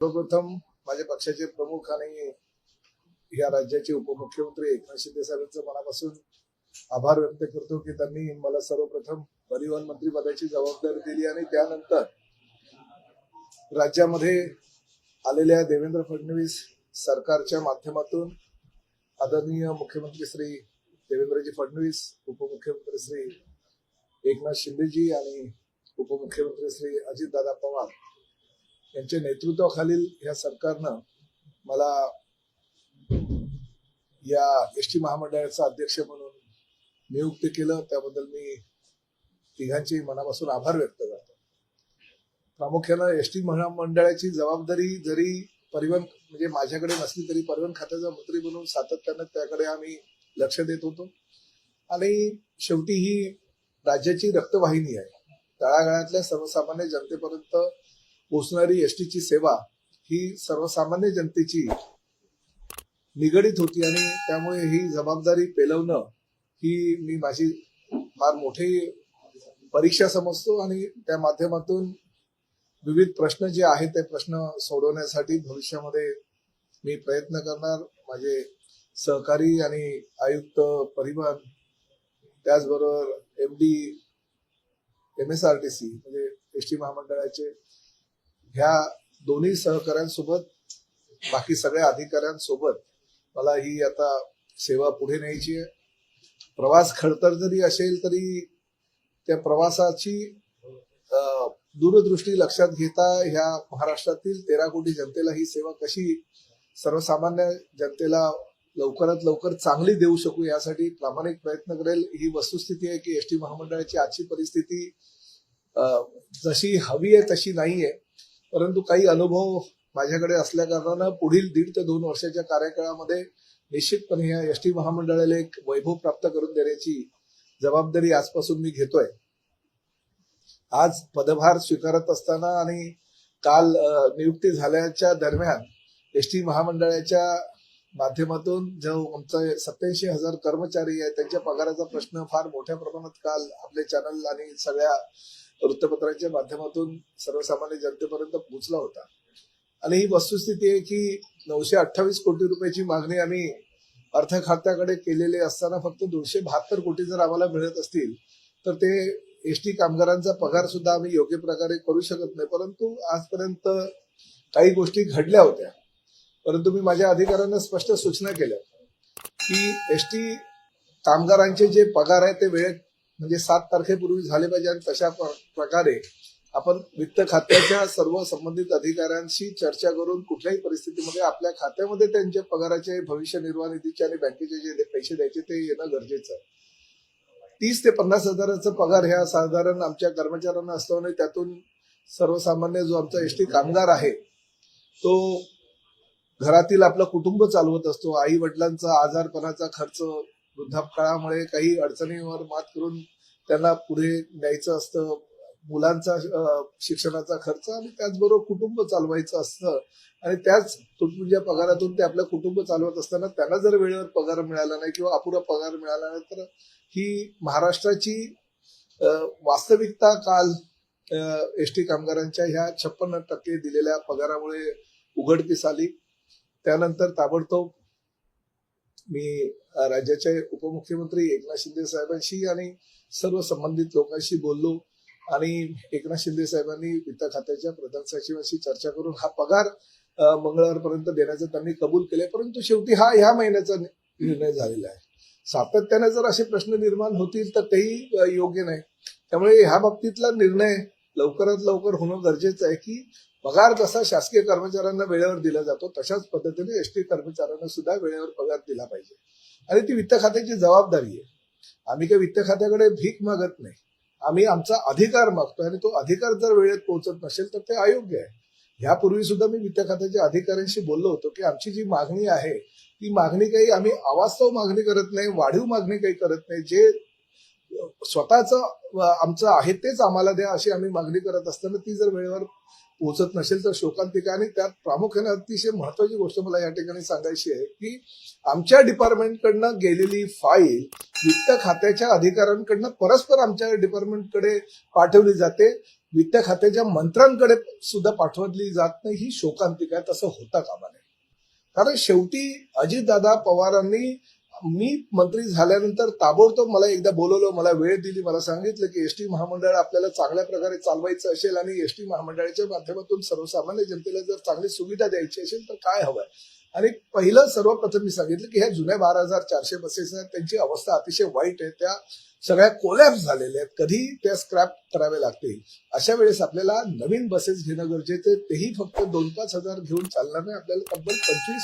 सर्वप्रथम माझ्या पक्षाचे प्रमुख आणि या राज्याचे उपमुख्यमंत्री एकनाथ शिंदे साहेबांचं मनापासून आभार व्यक्त करतो की त्यांनी मला सर्वप्रथम परिवहन मंत्री पदाची जबाबदारी दिली आणि त्यानंतर राज्यामध्ये आलेल्या देवेंद्र फडणवीस सरकारच्या माध्यमातून आदरणीय मुख्यमंत्री श्री देवेंद्रजी फडणवीस उपमुख्यमंत्री श्री एकनाथ शिंदेजी आणि उपमुख्यमंत्री श्री अजितदादा पवार यांच्या नेतृत्वाखालील ह्या सरकारनं मला या एस टी महामंडळाचा अध्यक्ष म्हणून नियुक्त केलं. त्याबद्दल मी तिघांचे मनापासून आभार व्यक्त करतो. प्रामुख्यानं एस टी महामंडळाची जबाबदारी जरी परिवहन म्हणजे माझ्याकडे नसली तरी परिवहन खात्याचा मंत्री म्हणून सातत्यानं त्याकडे आम्ही लक्ष देत होतो. आणि शेवटी ही राज्याची रक्तवाहिनी आहे. तळागाळातल्या सर्वसामान्य जनतेपर्यंत पोहोचणारी एस टीची सेवा ही सर्वसामान्य जनतेची निगडीत होती आणि त्यामुळे ही जबाबदारी पेलवणं ही मी माझी फार मोठी परीक्षा समजतो आणि त्या माध्यमातून विविध प्रश्न जे आहेत ते प्रश्न सोडवण्यासाठी भविष्यामध्ये मी प्रयत्न करणार. माझे सहकारी आणि आयुक्त परिवहन त्याचबरोबर M D M S R T C म्हणजे एस टी महामंडळाचे ह्या दोन्ही सहकाऱ्यांसोबत बाकी सगळ्या अधिकाऱ्यांसोबत मला ही आता सेवा पुढे न्यायची आहे. प्रवास खडतर जरी असेल तरी त्या प्रवासाची दूरदृष्टी लक्षात घेता ह्या महाराष्ट्रातील तेरा कोटी जनतेला ही सेवा कशी सर्वसामान्य जनतेला लवकरात लवकर चांगली देऊ शकू यासाठी प्रामाणिक प्रयत्न करेल. ही वस्तुस्थिती आहे की एस टी महामंडळाची आजची परिस्थिती जशी हवी आहे तशी नाहीये. परंतु काही अनुभव माझ्याकडे असल्या कारणानं पुढील दीड ते दोन वर्षाच्या कार्यकाळामध्ये निश्चितपणे या एस टी महामंडळाला एक वैभव प्राप्त करून देण्याची जबाबदारी आजपासून मी घेतोय. आज पदभार स्वीकारत असताना आणि काल नियुक्ती झाल्याच्या दरम्यान एस टी महामंडळाच्या माध्यमातून जो आमचा सत्याऐंशी हजार कर्मचारी आहेत त्यांच्या पगाराचा प्रश्न फार मोठ्या प्रमाणात काल आपले चॅनल आणि सगळ्या वृत्तपत्रांच्या माध्यमातून सर्वसामान्य जनतेपर्यंत पोहोचला होता. आणि ही वस्तुस्थिती आहे की नऊशे अठ्ठावीस कोटी रुपयाची मागणी आम्ही अर्थ खात्याकडे केलेली असताना फक्त दोनशे बहात्तर कोटी जर आम्हाला मिळत असतील तर ते एस टी कामगारांचा पगार सुद्धा आम्ही योग्य प्रकारे करू शकत नाही. परंतु आजपर्यंत काही गोष्टी घडल्या होत्या. परंतु मी माझ्या अधिकाऱ्यांना स्पष्ट सूचना केल्या की एस टी कामगारांचे जे पगार आहे ते वेळेत म्हणजे सात तारखेपूर्वी झाले पाहिजे आणि तशा प्रकारे आपण वित्त खात्याच्या सर्व संबंधित अधिकाऱ्यांशी चर्चा करून कुठल्याही परिस्थितीमध्ये आपल्या खात्यामध्ये त्यांच्या पगाराचे भविष्य निर्वाह निधीचे आणि बँकेचे जे पैसे द्यायचे ते येणं गरजेचं आहे. तीस ते पन्नास हजाराचा पगार ह्या साधारण आमच्या कर्मचाऱ्यांना असतो आणि त्यातून सर्वसामान्य जो आमचा एस टी कामगार आहे तो घरातील आपलं कुटुंब चालवत असतो आई वडिलांचा आजारपणाचा खर्च वृद्धापकाळामुळे काही अडचणीवर मात करून त्यांना पुढे न्यायचं असतं मुलांचा शिक्षणाचा खर्च आणि त्याचबरोबर कुटुंब चालवायचं असतं. आणि त्याच तुटपुंज्या म्हणजे पगारातून ते आपलं कुटुंब चालवत असताना त्यांना जर वेळेवर पगार मिळाला नाही किंवा अपुरा पगार मिळाला नाही तर ही महाराष्ट्राची वास्तविकता काल एस टी कामगारांच्या ह्या छप्पन्न टक्के दिलेल्या पगारामुळे उघडकीस आली. त्यानंतर ताबडतोब मी राज्याचे उपमुख्यमंत्री एकनाथ शिंदे साहेबांशी आणि सर्व संबंधित लोकांशी बोललो आणि एकनाथ शिंदे साहेबांनी वित्त खात्याच्या प्रधान सचिवांशी चर्चा करून हा पगार मंगळवारपर्यंत देण्याचं त्यांनी कबूल केले परंतु शेवटी हा ह्या महिन्याचा निर्णय झालेला आहे. सातत्याने जर असे प्रश्न निर्माण होतील तर तेही योग्य नाही. त्यामुळे ह्या बाबतीतला निर्णय लवकरात लवकर होणं गरजेचं आहे की पगार जसा शासकीय कर्मचाऱ्यांना वेळेवर दिला जातो तशाच पद्धतीने एस टी कर्मचाऱ्यांना सुद्धा वेळेवर पगार दिला पाहिजे. आणि ती वित्त खात्याची जबाबदारी आहे. आम्ही काही वित्त खात्याकडे भीक मागत नाही. आम्ही आमचा अधिकार मागतो आणि तो अधिकार जर वेळेत पोहोचत नसेल तर ते अयोग्य आहे. ह्यापूर्वी सुद्धा मी वित्त खात्याच्या अधिकाऱ्यांशी बोललो होतो की आमची जी मागणी आहे ती मागणी काही आम्ही अवास्तव मागणी करत नाही वाढीव मागणी काही करत नाही जे स्वतःच आमचं आहे तेच आम्हाला द्या अशी आम्ही मागणी करत असताना ती जर वेळेवर पोहोचत नसेल तर शोकांतिका आणि त्यात प्रामुख्याने अतिशय महत्वाची गोष्ट मला या ठिकाणी सांगायची आहे की आमच्या डिपार्टमेंटकडनं गेलेली फाईल वित्त खात्याच्या अधिकाऱ्यांकडनं परस्पर आमच्या डिपार्टमेंटकडे पाठवली जाते. वित्त खात्याच्या मंत्र्यांकडे सुद्धा पाठवली जात नाही. ही शोकांतिका आहे. तसं होता कामा नये. कारण शेवटी अजितदादा पवारांनी मी मंत्री झाल्यानंतर ताबडतोब मला एकदा बोलवलं मला वेळ दिली मला सांगितलं की एसटी महामंडळ आपल्याला चांगल्या प्रकारे चालवायचं असेल आणि एसटी महामंडळाच्या माध्यमातून सर्वसामान्य जनतेला जर चांगली सुविधा द्यायची असेल तर काय हवंय? आणि पहिलं सर्वप्रथम मी सांगितलं की ह्या जुन्या बारा हजार चारशे बसेस आहेत त्यांची अवस्था अतिशय वाईट आहे त्या सगळ्या कोलॅप्स झालेल्या आहेत. कधी त्या स्क्रॅप कराव्या लागतील. अशा वेळेस आपल्याला नवीन बसेस घेणं गरजेचं तेही फक्त दोन पाच हजार घेऊन चालणार नाही आपल्याला तब्बल पंचवीस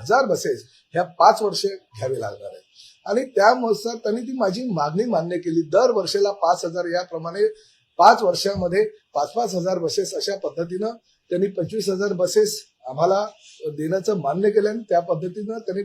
हजार बसेस ह्या पाच वर्षे घ्यावे लागणार आहेत. आणि त्यानुसार त्यांनी ती माझी मागणी मान्य केली. दर वर्षाला पाच हजार याप्रमाणे पाच वर्षामध्ये पाच पाच हजार बसेस अशा पद्धतीनं त्यांनी पंचवीस हजार बसेस आम्हाला देण्याचं मान्य केलं आणि त्या पद्धतीनं त्यांनी